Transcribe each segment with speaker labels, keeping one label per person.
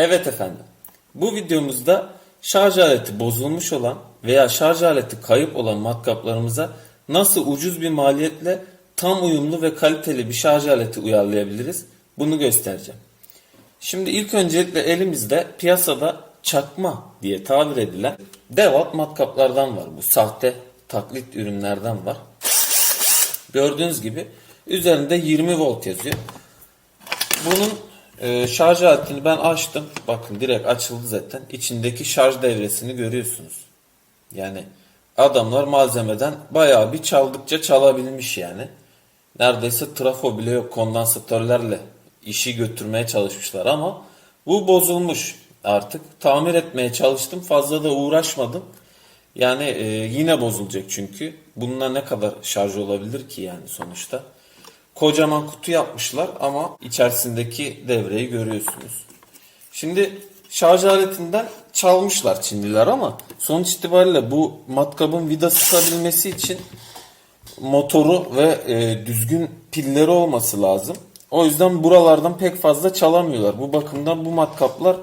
Speaker 1: Evet efendim. Bu videomuzda şarj aleti bozulmuş olan veya şarj aleti kayıp olan matkaplarımıza nasıl ucuz bir maliyetle tam uyumlu ve kaliteli bir şarj aleti uyarlayabiliriz bunu göstereceğim. Şimdi ilk öncelikle elimizde piyasada çakma diye tabir edilen devat matkaplardan var. Bu sahte taklit ürünlerden var. Gördüğünüz gibi üzerinde 20 volt yazıyor. Bunun e, şarj aletini ben açtım. Bakın direkt açıldı zaten. İçindeki şarj devresini görüyorsunuz. Yani adamlar malzemeden bayağı bir çaldıkça çalabilmiş yani. Neredeyse trafo bile yok kondansatörlerle işi götürmeye çalışmışlar ama bu bozulmuş artık. Tamir etmeye çalıştım fazla da uğraşmadım. Yani e, yine bozulacak çünkü. Bununla ne kadar şarj olabilir ki yani sonuçta. Kocaman kutu yapmışlar ama içerisindeki devreyi görüyorsunuz. Şimdi şarj aletinden çalmışlar Çinliler ama sonuç itibariyle bu matkabın vida sıkabilmesi için motoru ve e, düzgün pilleri olması lazım. O yüzden buralardan pek fazla çalamıyorlar. Bu bakımdan bu matkaplar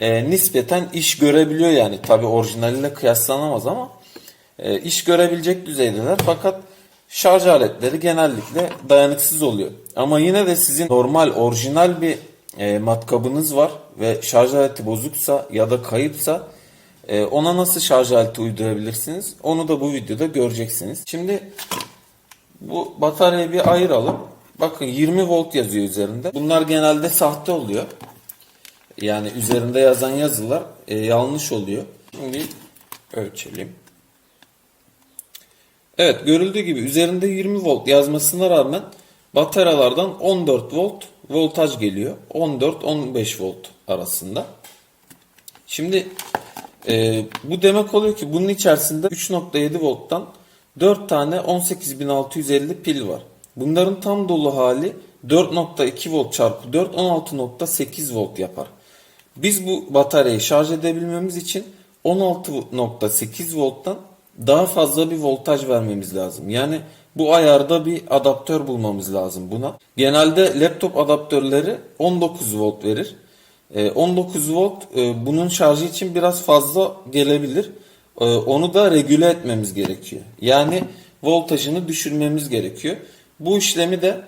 Speaker 1: e, nispeten iş görebiliyor yani. Tabi orijinaliyle kıyaslanamaz ama e, iş görebilecek düzeydeler. Fakat şarj aletleri genellikle dayanıksız oluyor. Ama yine de sizin normal orijinal bir e, matkabınız var ve şarj aleti bozuksa ya da kayıpsa e, ona nasıl şarj aleti uydurabilirsiniz? Onu da bu videoda göreceksiniz. Şimdi bu bataryayı bir ayıralım. Bakın 20 volt yazıyor üzerinde. Bunlar genelde sahte oluyor. Yani üzerinde yazan yazılar e, yanlış oluyor. Şimdi ölçelim. Evet görüldüğü gibi üzerinde 20 volt yazmasına rağmen bataryalardan 14 volt voltaj geliyor. 14-15 volt arasında. Şimdi e, bu demek oluyor ki bunun içerisinde 3.7 volttan 4 tane 18650 pil var. Bunların tam dolu hali 4.2 volt çarpı 4 16.8 volt yapar. Biz bu bataryayı şarj edebilmemiz için 16.8 volttan daha fazla bir voltaj vermemiz lazım. Yani bu ayarda bir adaptör bulmamız lazım buna. Genelde laptop adaptörleri 19 volt verir. Ee, 19 volt e, bunun şarjı için biraz fazla gelebilir. Ee, onu da regüle etmemiz gerekiyor. Yani voltajını düşürmemiz gerekiyor. Bu işlemi de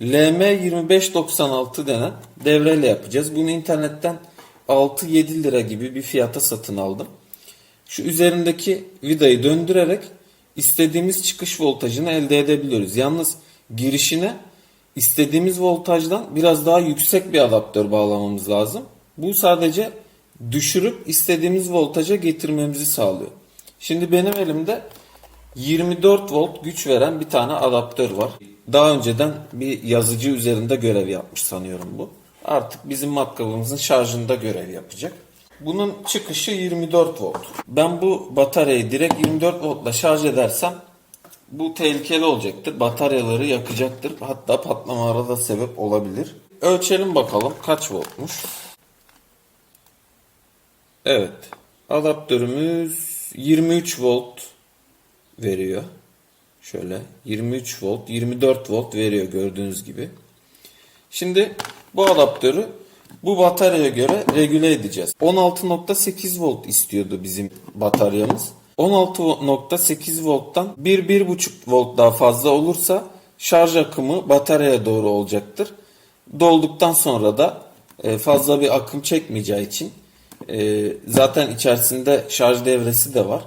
Speaker 1: LM2596 denen devreyle yapacağız. Bunu internetten 6-7 lira gibi bir fiyata satın aldım. Şu üzerindeki vidayı döndürerek istediğimiz çıkış voltajını elde edebiliyoruz. Yalnız girişine istediğimiz voltajdan biraz daha yüksek bir adaptör bağlamamız lazım. Bu sadece düşürüp istediğimiz voltaja getirmemizi sağlıyor. Şimdi benim elimde 24 volt güç veren bir tane adaptör var. Daha önceden bir yazıcı üzerinde görev yapmış sanıyorum bu. Artık bizim matkabımızın şarjında görev yapacak. Bunun çıkışı 24 volt. Ben bu bataryayı direkt 24 voltla şarj edersem bu tehlikeli olacaktır. Bataryaları yakacaktır. Hatta patlamalara da sebep olabilir. Ölçelim bakalım kaç voltmuş. Evet. Adaptörümüz 23 volt veriyor. Şöyle 23 volt, 24 volt veriyor gördüğünüz gibi. Şimdi bu adaptörü bu bataryaya göre regüle edeceğiz. 16.8 volt istiyordu bizim bataryamız. 16.8 volttan 1-1.5 volt daha fazla olursa şarj akımı bataryaya doğru olacaktır. Dolduktan sonra da e, fazla bir akım çekmeyeceği için e, zaten içerisinde şarj devresi de var.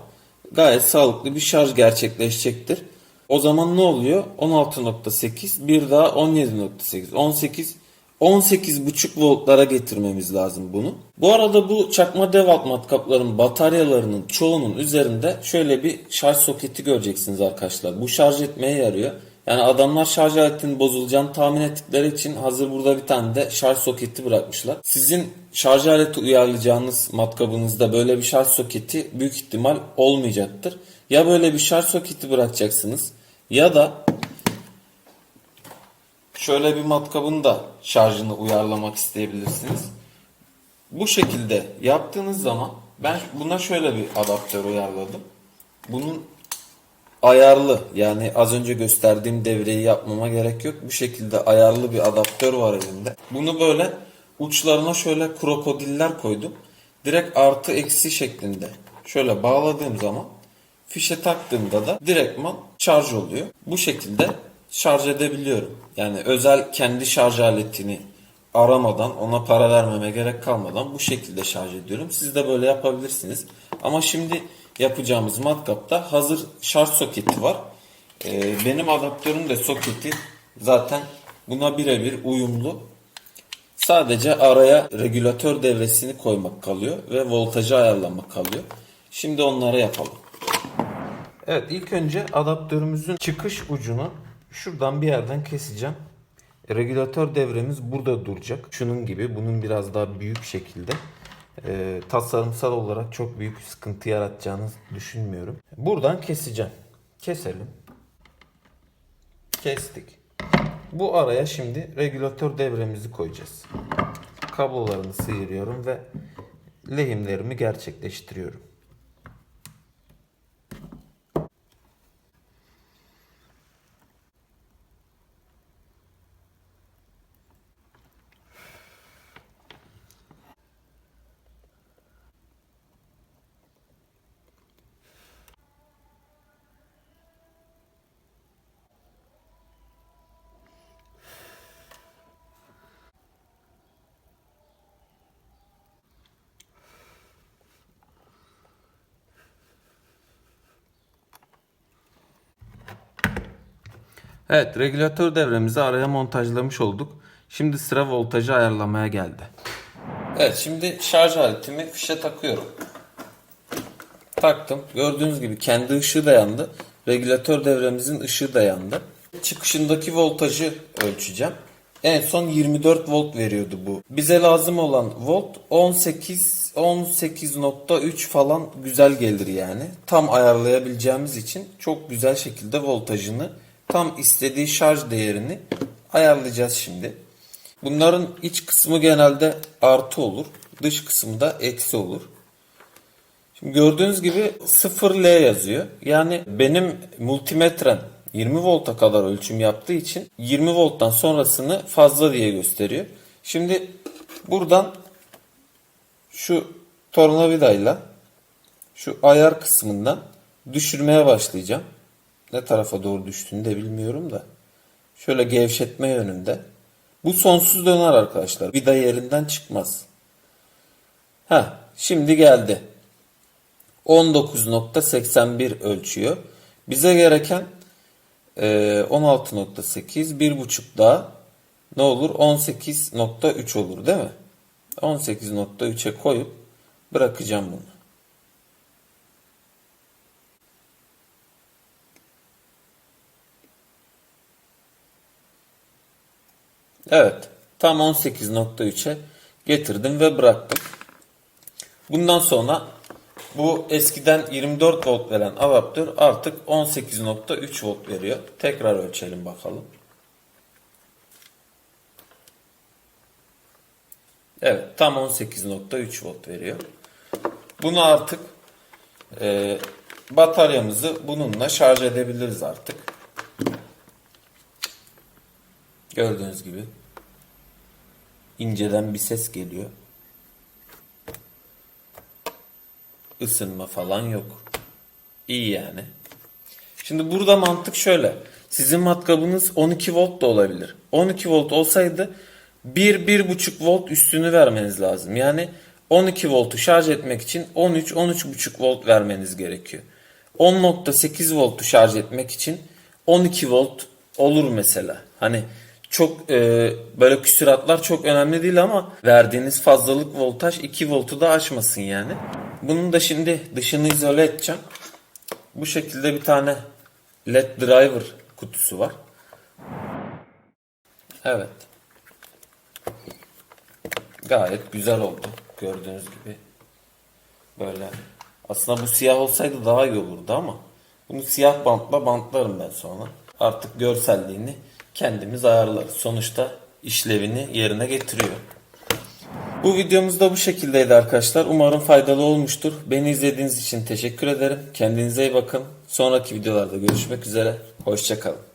Speaker 1: Gayet sağlıklı bir şarj gerçekleşecektir. O zaman ne oluyor? 16.8 bir daha 17.8 18 18.5 voltlara getirmemiz lazım bunu. Bu arada bu çakma devat matkapların bataryalarının çoğunun üzerinde şöyle bir şarj soketi göreceksiniz arkadaşlar. Bu şarj etmeye yarıyor. Yani adamlar şarj aletinin bozulacağını tahmin ettikleri için hazır burada bir tane de şarj soketi bırakmışlar. Sizin şarj aleti uyarlayacağınız matkabınızda böyle bir şarj soketi büyük ihtimal olmayacaktır. Ya böyle bir şarj soketi bırakacaksınız ya da şöyle bir matkabın da şarjını uyarlamak isteyebilirsiniz. Bu şekilde yaptığınız zaman ben buna şöyle bir adaptör uyarladım. Bunun ayarlı yani az önce gösterdiğim devreyi yapmama gerek yok. Bu şekilde ayarlı bir adaptör var elimde. Bunu böyle uçlarına şöyle krokodiller koydum. Direkt artı eksi şeklinde şöyle bağladığım zaman fişe taktığımda da direktman şarj oluyor. Bu şekilde şarj edebiliyorum. Yani özel kendi şarj aletini aramadan ona para vermeme gerek kalmadan bu şekilde şarj ediyorum. Siz de böyle yapabilirsiniz. Ama şimdi yapacağımız matkapta hazır şarj soketi var. Ee, benim adaptörüm de soketi zaten buna birebir uyumlu. Sadece araya regülatör devresini koymak kalıyor ve voltajı ayarlamak kalıyor. Şimdi onları yapalım. Evet ilk önce adaptörümüzün çıkış ucunu şuradan bir yerden keseceğim. Regülatör devremiz burada duracak. Şunun gibi bunun biraz daha büyük şekilde. Ee, tasarımsal olarak çok büyük sıkıntı yaratacağını düşünmüyorum. Buradan keseceğim. Keselim. Kestik. Bu araya şimdi regülatör devremizi koyacağız. Kablolarını sıyırıyorum ve lehimlerimi gerçekleştiriyorum. Evet, regülatör devremizi araya montajlamış olduk. Şimdi sıra voltajı ayarlamaya geldi. Evet, şimdi şarj aletimi fişe takıyorum. Taktım. Gördüğünüz gibi kendi ışığı da yandı. Regülatör devremizin ışığı da yandı. Çıkışındaki voltajı ölçeceğim. En son 24 volt veriyordu bu. Bize lazım olan volt 18 18.3 falan güzel gelir yani. Tam ayarlayabileceğimiz için çok güzel şekilde voltajını tam istediği şarj değerini ayarlayacağız şimdi. Bunların iç kısmı genelde artı olur. Dış kısmı da eksi olur. Şimdi gördüğünüz gibi 0L yazıyor. Yani benim multimetrem 20 volta kadar ölçüm yaptığı için 20 volttan sonrasını fazla diye gösteriyor. Şimdi buradan şu tornavidayla şu ayar kısmından düşürmeye başlayacağım. Ne tarafa doğru düştüğünü de bilmiyorum da. Şöyle gevşetme yönünde. Bu sonsuz döner arkadaşlar. Vida yerinden çıkmaz. Ha, şimdi geldi. 19.81 ölçüyor. Bize gereken e, 16.8 bir buçuk daha ne olur? 18.3 olur değil mi? 18.3'e koyup bırakacağım bunu. Evet. Tam 18.3'e getirdim ve bıraktım. Bundan sonra bu eskiden 24 volt veren adaptör artık 18.3 volt veriyor. Tekrar ölçelim bakalım. Evet tam 18.3 volt veriyor. Bunu artık e, bataryamızı bununla şarj edebiliriz artık. Gördüğünüz gibi inceden bir ses geliyor. Isınma falan yok. İyi yani. Şimdi burada mantık şöyle. Sizin matkabınız 12 volt da olabilir. 12 volt olsaydı 1-1,5 volt üstünü vermeniz lazım. Yani 12 voltu şarj etmek için 13-13,5 volt vermeniz gerekiyor. 10.8 voltu şarj etmek için 12 volt olur mesela. Hani çok e, böyle küsuratlar çok önemli değil ama verdiğiniz fazlalık voltaj 2 voltu da aşmasın yani. Bunun da şimdi dışını izole edeceğim. Bu şekilde bir tane led driver kutusu var. Evet. Gayet güzel oldu. Gördüğünüz gibi. Böyle. Aslında bu siyah olsaydı daha iyi olurdu ama bunu siyah bantla bantlarım ben sonra. Artık görselliğini kendimiz ayarlarız. Sonuçta işlevini yerine getiriyor. Bu videomuz da bu şekildeydi arkadaşlar. Umarım faydalı olmuştur. Beni izlediğiniz için teşekkür ederim. Kendinize iyi bakın. Sonraki videolarda görüşmek üzere. Hoşçakalın.